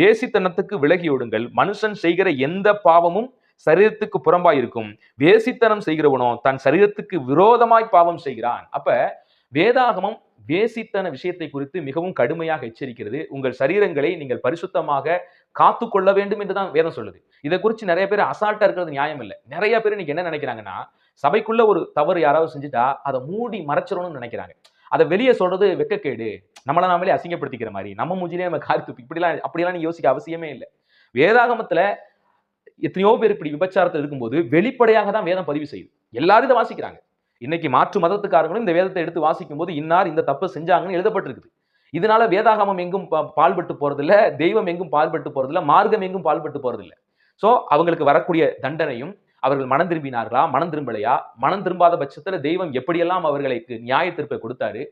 வேசித்தனத்துக்கு விலகியோடுங்கள். மனுஷன் செய்கிற எந்த பாவமும் சரீரத்துக்கு புறம்பாய் இருக்கும் வேசித்தனம் செய்கிறவனோ தன் சரீரத்துக்கு விரோதமாய் பாவம் செய்கிறான். அப்ப வேதாகமம் வேசித்தன விஷயத்தை குறித்து மிகவும் கடுமையாக எச்சரிக்கிறது. உங்கள் சரீரங்களை நீங்கள் பரிசுத்தமாக காத்து கொள்ள வேண்டும் என்று தான் வேதம் சொல்லுது. இதை குறித்து நிறைய பேர் அசால்ட்டா இருக்கிறது நியாயம் இல்லை. நிறைய பேர் இன்னைக்கு என்ன நினைக்கிறாங்கன்னா சபைக்குள்ள ஒரு தவறு யாராவது செஞ்சுட்டா அதை மூடி மறைச்சிடணும்னு நினைக்கிறாங்க. அதை வெளியே சொல்றது வெக்கக்கேடு. நம்மளை நாமளே அசிங்கப்படுத்திக்கிற மாதிரி நம்ம மூஞ்சிலே நம்ம காரி துப்பி இப்படிலாம் அப்படிலாம் நீ யோசிக்க அவசியமே இல்லை. வேதாகமத்தில் எத்தனையோ பேர் இப்படி விபச்சாரத்தில் இருக்கும்போது வெளிப்படையாக தான் வேதம் பதிவு செய்யுது. எல்லாரும் இதை வாசிக்கிறாங்க. இன்னைக்கு மாற்று மதத்துக்காரங்களும் இந்த வேதத்தை எடுத்து வாசிக்கும் போது இன்னார் இந்த தப்பு செஞ்சாங்கன்னு எழுதப்பட்டிருக்குது. இதனால வேதாகமம் எங்கும் பா- பால்பட்டு போறதில்ல தெய்வம் எங்கும் பால்பட்டு போறதில்ல மார்க்கம் எங்கும் பால்பட்டு போறதில்ல. ஸோ அவங்களுக்கு வரக்கூடிய தண்டனையும் அவர்கள் மனம் திரும்பினார்களா மனம் திரும்பலையா மனம் திரும்பாத பட்சத்தில் தெய்வம் எப்படியெல்லாம் அவர்களுக்கு நியாய தீர்ப்பை கொடுத்தாரு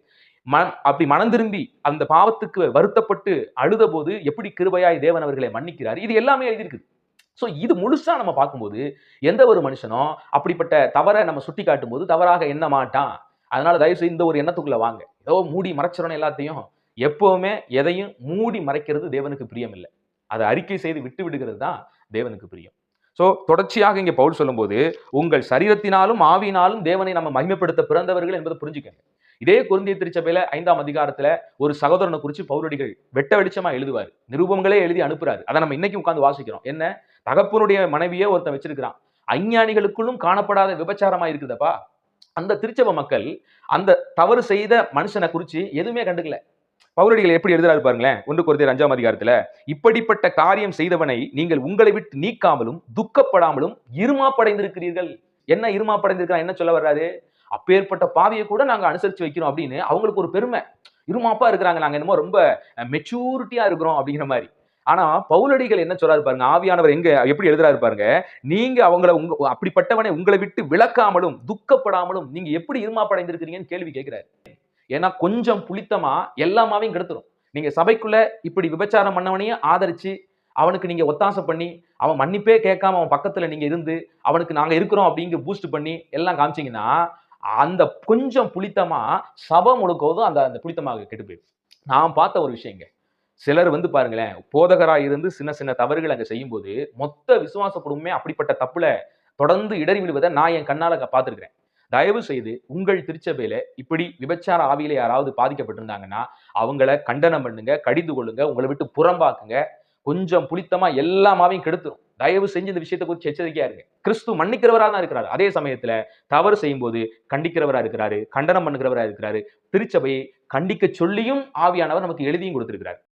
மன அப்படி மனம் திரும்பி அந்த பாவத்துக்கு வருத்தப்பட்டு அழுத போது எப்படி கிருபையாய் தேவன் அவர்களை மன்னிக்கிறார்? இது எல்லாமே எழுதியிருக்குது ஸோ இது முழுசா நம்ம பார்க்கும்போது எந்த ஒரு மனுஷனும் அப்படிப்பட்ட தவறை நம்ம சுட்டி காட்டும் போது தவறாக எண்ண மாட்டான். அதனால தயவு செய்து இந்த ஒரு எண்ணத்துக்குள்ள வாங்க. ஏதோ மூடி மறைச்சிடணும் எல்லாத்தையும். எப்பவுமே எதையும் மூடி மறைக்கிறது தேவனுக்கு பிரியம் இல்லை அதை அறிக்கை செய்து விட்டு விடுகிறது தான் தேவனுக்கு பிரியம். ஸோ தொடர்ச்சியாக இங்கே பவுல் சொல்லும்போது உங்கள் சரீரத்தினாலும் ஆவியினாலும் தேவனை நம்ம மகிமைப்படுத்த பிறந்தவர்கள் என்பதை புரிஞ்சுக்கங்க. இதே குருந்திய திருச்சபையில ஐந்தாம் அதிகாரத்துல ஒரு சகோதரனை குறித்து பௌரடிகள் வெட்ட வெளிச்சமா எழுதுவார். நிருபங்களே எழுதி அனுப்புறாரு. அதை நம்ம இன்னைக்கு உட்காந்து வாசிக்கிறோம். என்ன? தகப்பனுடைய மனைவியே ஒருத்தன் வச்சிருக்கிறான். அஞ்ஞானிகளுக்குள்ளும் காணப்படாத விபச்சாரமா இருக்குதப்பா? அந்த திருச்சபை மக்கள் அந்த தவறு செய்த மனுஷனை குறித்து எதுவுமே கண்டுக்கல. பௌரடிகள் எப்படி எழுதுறாரு பாருங்களேன். ஒன்று குறைந்த அஞ்சாம் அதிகாரத்துல இப்படிப்பட்ட காரியம் செய்தவனை நீங்கள் உங்களை விட்டு நீக்காமலும் துக்கப்படாமலும் இருமாப்படைந்திருக்கிறீர்கள். என்ன இருமாப்படைந்திருக்கிறான்? என்ன சொல்ல வர்றாரு? அப்பேற்பட்ட பாவியை கூட நாங்க அனுசரிச்சு வைக்கிறோம் அப்படின்னு அவங்களுக்கு ஒரு பெருமை. இருமாப்பா இருக்கிறாங்க. நாங்க என்னமோ ரொம்ப மெச்சூரிட்டியா இருக்கிறோம் அப்படிங்கிற மாதிரி. ஆனா பவுலடிகள் என்ன சொல்றாரு பாருங்க? ஆவியானவர் எங்க எப்படி எழுதுறாரு பாருங்க? நீங்க அவங்கள உங்க அப்படிப்பட்டவனை உங்களை விட்டு விளக்காமலும் துக்கப்படாமலும் நீங்க எப்படி இருமாப்படைந்திருக்கிறீங்கன்னு கேள்வி கேட்கிறாரு. ஏன்னா கொஞ்சம் புளித்தமா எல்லாமாவையும் கெடுத்துரும். நீங்க சபைக்குள்ள இப்படி விபச்சாரம் பண்ணவனையும் ஆதரிச்சு அவனுக்கு நீங்க ஒத்தாசை பண்ணி அவன் மன்னிப்பே கேட்காம அவன் பக்கத்துல நீங்க இருந்து அவனுக்கு நாங்க இருக்கிறோம் அப்படிங்க பூஸ்ட் பண்ணி எல்லாம் காமிச்சீங்கன்னா அந்த கொஞ்சம் புளித்தமா சபை முழுக்கவதும் அந்த அந்த புளித்தமாக கெட்டு நான் பார்த்த ஒரு விஷயங்க. சிலர் வந்து பாருங்களேன் போதகராக இருந்து சின்ன சின்ன தவறுகள் அங்கே செய்யும்போது மொத்த விசுவாச குடும்பமே அப்படிப்பட்ட தப்புல தொடர்ந்து இடறி விடுவதை நான் என் கண்ணால பார்த்துருக்கிறேன். தயவு செய்து உங்கள் திருச்சபையில இப்படி விபச்சார ஆவியில யாராவது பாதிக்கப்பட்டிருந்தாங்கன்னா அவங்கள கண்டனம் பண்ணுங்க கடிந்து கொள்ளுங்க உங்களை விட்டு புறம்பாக்குங்க கொஞ்சம் புளித்தமா எல்லாமாவையும் கெடுத்துரும். தயவு செஞ்சு இந்த விஷயத்தை குறித்து எச்சரிக்கையா இருங்க. கிறிஸ்து மன்னிக்கிறவரா தான் இருக்கிறாரு. அதே சமயத்துல தவறு செய்யும் போது கண்டிக்கிறவரா இருக்கிறாரு கண்டனம் பண்ணுகிறவரா இருக்கிறாரு. திருச்சபையை கண்டிக்க சொல்லியும் ஆவியானவர் நமக்கு எழுதியும் கொடுத்திருக்கிறார்.